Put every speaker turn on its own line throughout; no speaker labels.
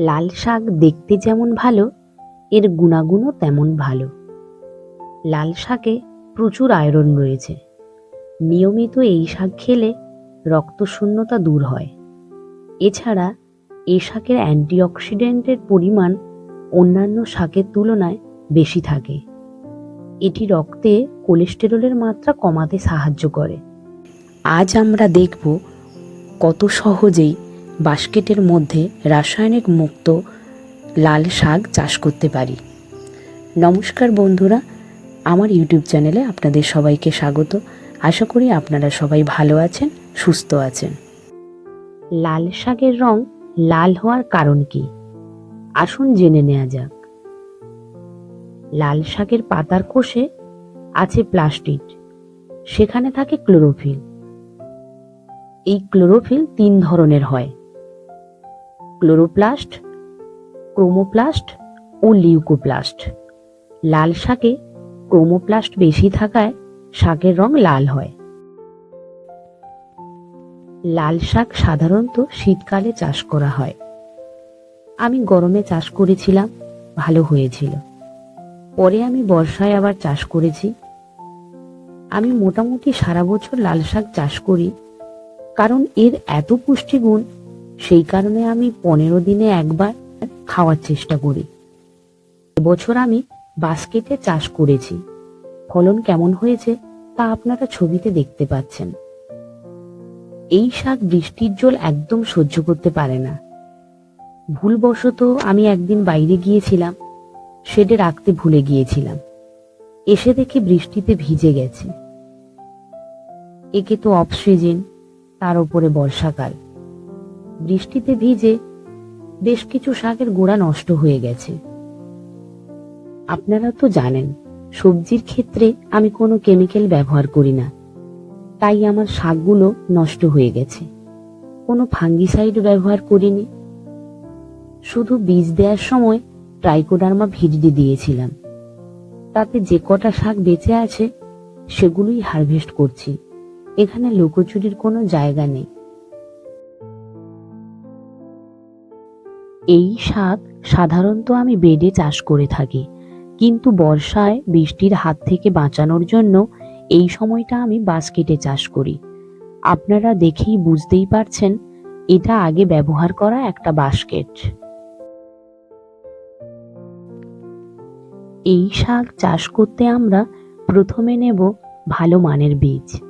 লাল শাক দেখতে যেমন ভালো, এর গুণাগুণও তেমন ভালো। লাল শাকে প্রচুর আয়রন রয়েছে। নিয়মিত এই শাক খেলে রক্তশূন্যতা দূর হয়। এছাড়া এই শাকের অ্যান্টিঅক্সিডেন্টের পরিমাণ অন্যান্য শাকের তুলনায় বেশি থাকে। এটি রক্তে কোলেস্টেরলের মাত্রা কমাতে সাহায্য করে। আজ আমরা দেখব কত সহজেই বাস্কেটের মধ্যে রাসায়নিক মুক্ত লাল শাক চাষ করতে পারি। নমস্কার বন্ধুরা, আমার ইউটিউব চ্যানেলে আপনাদের সবাইকে স্বাগত। আশা করি আপনারা সবাই ভালো আছেন, সুস্থ আছেন। লাল শাকের রং লাল হওয়ার কারণ কি? আসুন জেনে নেওয়া যাক। লাল শাকের পাতার কোষে আছে প্লাস্টিড, সেখানে থাকে ক্লোরোফিল। এই ক্লোরোফিল তিন ধরনের হয়। ক্লোরোপ্লাস্ট, ক্রোমোপ্লাস্ট ও লিউকোপ্লাস্ট। লাল শাকে ক্রোমোপ্লাস্ট বেশি থাকায় শাকের রং লাল হয়। লাল শাক সাধারণত শীতকালে চাষ করা হয়। আমি গরমে চাষ করেছিলাম, ভালো হয়েছিল। পরে আমি বর্ষায় আবার চাষ করেছি। আমি মোটামুটি সারা বছর লাল শাক চাষ করি, কারণ এর এত পুষ্টিগুণ সেই কারণে আমি পনেরো দিনে একবার খাওয়ার চেষ্টা করি। এবছর আমি বাস্কেটে চাষ করেছি। ফলন কেমন হয়েছে তা আপনারা ছবিতে দেখতে পাচ্ছেন। এই শাক বৃষ্টির জল একদম সহ্য করতে পারে না। ভুলবশত আমি একদিন বাইরে গিয়েছিলাম, শেডে রাখতে ভুলে গিয়েছিলাম। এসে দেখি বৃষ্টিতে ভিজে গেছে। একে তো অফ সিজন তার উপরে বর্ষাকাল। বৃষ্টিতে ভিজে বেশ কিছু শাকের গোড়া নষ্ট হয়ে গেছে। আপনারা তো জানেন, সবজির ক্ষেত্রে আমি কোনো কেমিক্যাল ব্যবহার করি না। তাই আমার শাকগুলো নষ্ট হয়ে গেছে। কোনো ফাঙ্গিসাইড ব্যবহার করিনি। শুধু বীজ দেওয়ার সময় ট্রাইকোডার্মা ভিডিডি দিয়েছিলাম। তাতে যে কটা শাক বেঁচে আছে, সেগুলোই হারভেস্ট করছি। এখানে লুকোচুরির কোনো জায়গা নেই। এই শাক সাধারণত আমি বেডে চাষ করে থাকি। কিন্তু বর্ষায় বৃষ্টির হাত থেকে বাঁচানোর জন্য এই সময়টা আমি বাস্কেটে চাষ করি। আপনারা দেখেই বুঝতেই পারছেন, এটা আগে ব্যবহার করা একটা বাস্কেট। এই শাক চাষ করতে আমরা প্রথমে নেব ভালো মানের বীজ।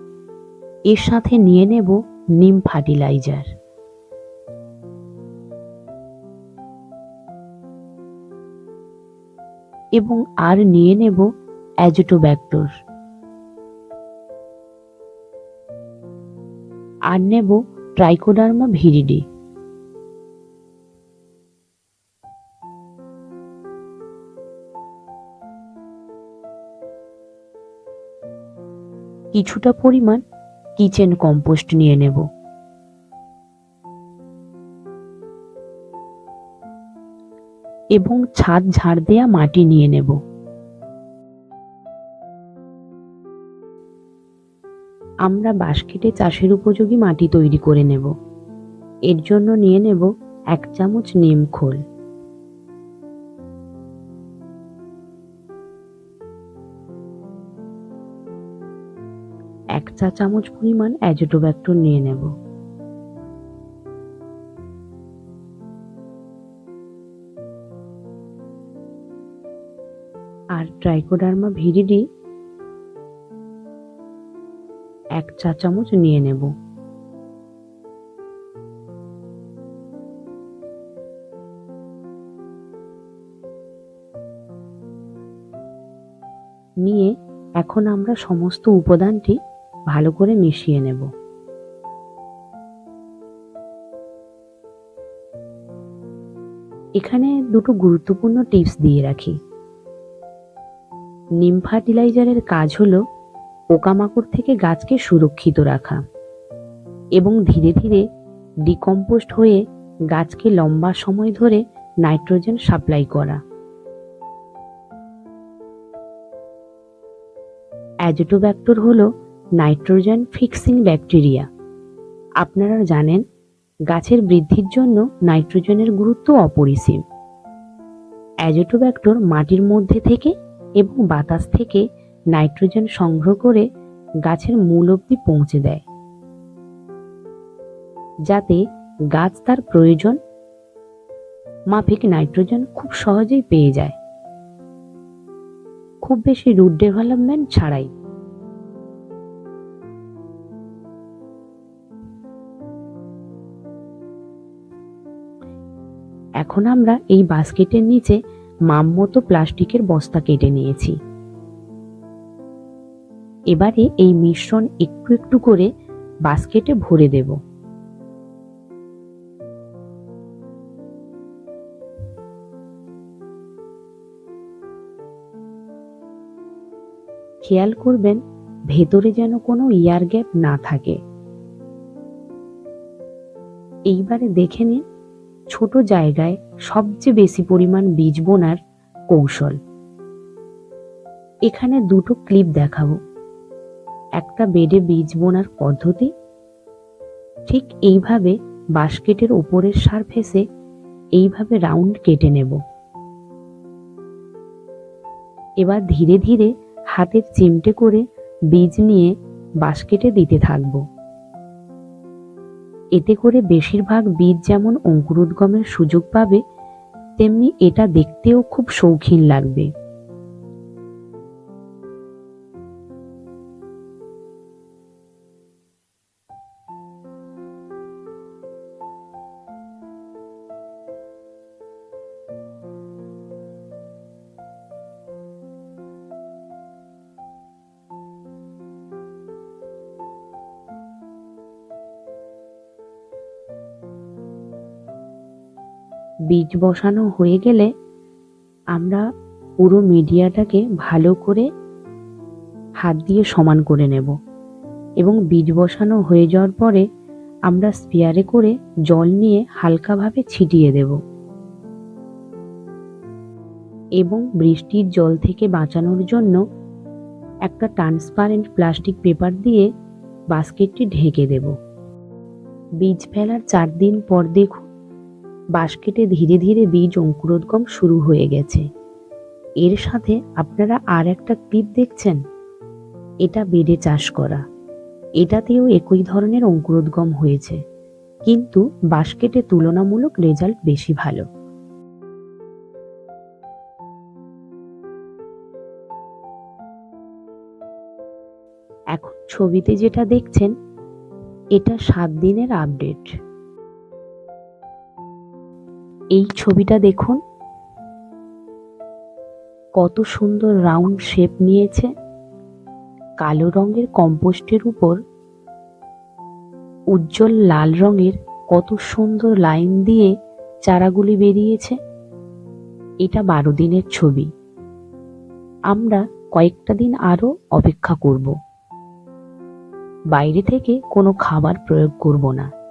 এর সাথে নিয়ে নেব নিম ফার্টিলাইজার। এবং আর নিয়ে নেব অ্যাজোটোব্যাক্টর আর নেব ট্রাইকোডার্মা ভিরিডি। কিছুটা পরিমাণ কিচেন কম্পোস্ট নিয়ে নেব। এবং ছাদ ঝাড় দেয়া মাটি নিয়ে নেব। আমরা বাস্কেটে চাষের উপযোগী মাটি তৈরি করে নেব। এর জন্য নিয়ে নেব এক চামচ নিম খোল। এক চা চামচ পরিমাণ অ্যাজোটোব্যাক্টর নিয়ে নেব। ট্রাইকোডার্মা ভিরিডি এক চা চামচ নিয়ে নেব। নিয়ে এখন আমরা সমস্ত উপাদানটি ভালো করে মিশিয়ে নেব। এখানে দুটো গুরুত্বপূর্ণ টিপস দিয়ে রাখি। নিম ফার্টিলাইজারের কাজ হলো পোকামাকড় থেকে গাছকে সুরক্ষিত রাখা এবং ধীরে ধীরে ডিকম্পোস্ট হয়ে গাছকে লম্বা সময় ধরে নাইট্রোজেন সাপ্লাই করা। অ্যাজোটোব্যাক্টর হল নাইট্রোজেন ফিক্সিং ব্যাকটেরিয়া। আপনারা জানেন, গাছের বৃদ্ধির জন্য নাইট্রোজেনের গুরুত্ব অপরিসীম। অ্যাজোটোব্যাক্টর মাটির মধ্যে থেকে এবং বাতাস থেকে নাইট্রোজেন সংগ্রহ করে গাছের মূল অবধি পৌঁছে দেয়। যাতে গাছ তার প্রয়োজন মাফিক নাইট্রোজেন খুব সহজেই পেয়ে যায়। খুব বেশি রুট ডেভেলপমেন্ট ছাড়াই। এখন আমরা এই বাস্কেটের নিচে মাম মতো প্লাস্টিকের বস্তা কেটে নিয়েছি। এবারে এই মিশ্রণ একটু একটু করে বাস্কেটে ভরে দেব। খেয়াল করবেন, ভেতরে যেন কোনো ইয়ার গ্যাপ না থাকে। এইবারে দেখে নিন ছোট জায়গায় সবচেয়ে বেশি পরিমাণ বীজ বোনার কৌশল। এখানে দুটো ক্লিপ দেখাবো। একটা বেডে বীজ বোনার পদ্ধতি। ঠিক এইভাবে বাস্কেটের উপরের সারফেসে এইভাবে রাউন্ড কেটে নেব। এবার ধীরে ধীরে হাতের চিমটে করে বীজ নিয়ে বাস্কেটে দিতে থাকব। এতে করে বেশিরভাগ বীজ যেমন অঙ্কুরোদ্গমের সুযোগ পাবে তেমনি এটা দেখতেও খুব শৌখিন লাগবে। বীজ বসানো হয়ে গেলে আমরা পুরো মিডিয়াটাকে ভালো করে হাত দিয়ে সমান করে নেব। এবং বীজ বসানো হয়ে যাওয়ার পরে আমরা স্পেয়ারে করে জল নিয়ে হালকাভাবে ছিটিয়ে দেব। এবং বৃষ্টির জল থেকে বাঁচানোর জন্য একটা ট্রান্সপারেন্ট প্লাস্টিক পেপার দিয়ে বাস্কেটটি ঢেকে দেব। বীজ ফেলার চার দিন পর দেখুন বাস্কেটে ধীরে ধীরে বীজ অঙ্কুরোদ্গম শুরু হয়ে গেছে। এর সাথে আপনারা আর একটা ক্লিপ দেখছেন? এটা বেডে চাষ করা। এটাতেও একই ধরনের অঙ্কুরোদ্গম হয়েছে। কিন্তু বাস্কেটে তুলনামূলক রেজাল্ট বেশি ভালো। এখন ছবিতে যেটা দেখছেন, এটা সাত দিনের আপডেট। এই ছবিটা দেখুন। কত সুন্দর রাউন্ড শেপ নিয়েছে। কালো রঙের কম্পোস্টের উপর উজ্জ্বল লাল রঙের কত সুন্দর লাইন দিয়ে চারাগুলি বেরিয়েছে। এটা বারো দিনের ছবি। আমরা কয়েকটা দিন আরও অপেক্ষা করব। বাইরে থেকে কোনো খাবার প্রয়োগ করব না।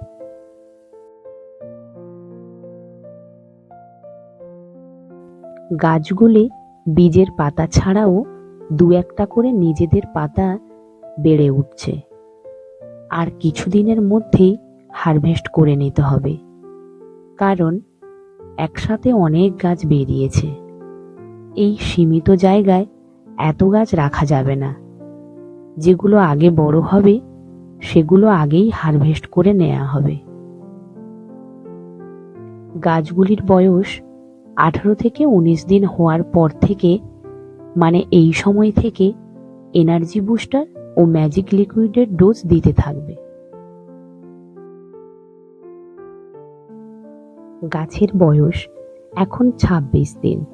গাছগুলি বীজের পাতা ছাড়াও দু একটা করে নিজেদের পাতা বেড়ে উঠছে। আর কিছুদিনের মধ্যেই হারভেস্ট করে নিতে হবে। কারণ একসাথে অনেক গাছ বেরিয়েছে। এই সীমিত জায়গায় এত গাছ রাখা যাবে না। যেগুলো আগে বড় হবে, সেগুলো আগেই হারভেস্ট করে নেওয়া হবে। গাছগুলির বয়স আঠারো থেকে উনিশ দিন হওয়ার পর থেকে মানে এই সময় থেকে এনার্জি বুস্টার ও ম্যাজিক লিকুইডের ডোজ দিতে থাকবে। গাছের বয়স এখন ২৬ দিন।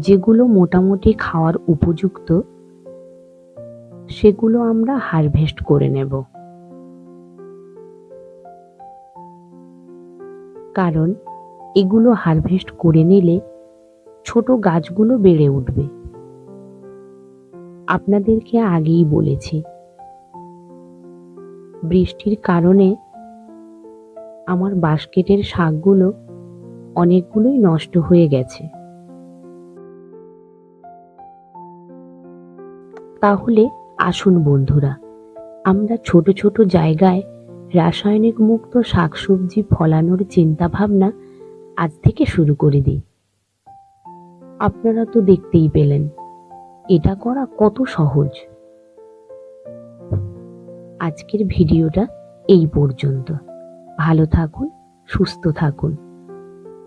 যেগুলো মোটামুটি খাওয়ার উপযুক্ত, সেগুলো আমরা হারভেস্ট করে নেব। কারণ এগুলো হারভেস্ট করে নিলে ছোট গাছগুলো বেড়ে উঠবে। আপনাদেরকে আগেই বলেছি। বৃষ্টির কারণে আমার বাস্কেটের শাকগুলো অনেকগুলোই নষ্ট হয়ে গেছে। তাহলে আসুন বন্ধুরা, আমরা ছোট ছোট জায়গায় রাসায়নিক মুক্ত শাকসবজি ফলানোর চিন্তা ভাবনা আজ থেকে শুরু করে দিই। আপনারা তো দেখতেই পেলেন, এটা করা কত সহজ। আজকের ভিডিওটা এই পর্যন্ত। ভালো থাকুন, সুস্থ থাকুন।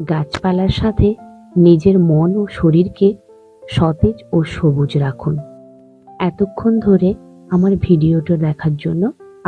গাছপালার সাথে নিজের মন ও শরীরকে সতেজ ও সবুজ রাখুন। এতক্ষণ ধরে আমার ভিডিওটা দেখার জন্য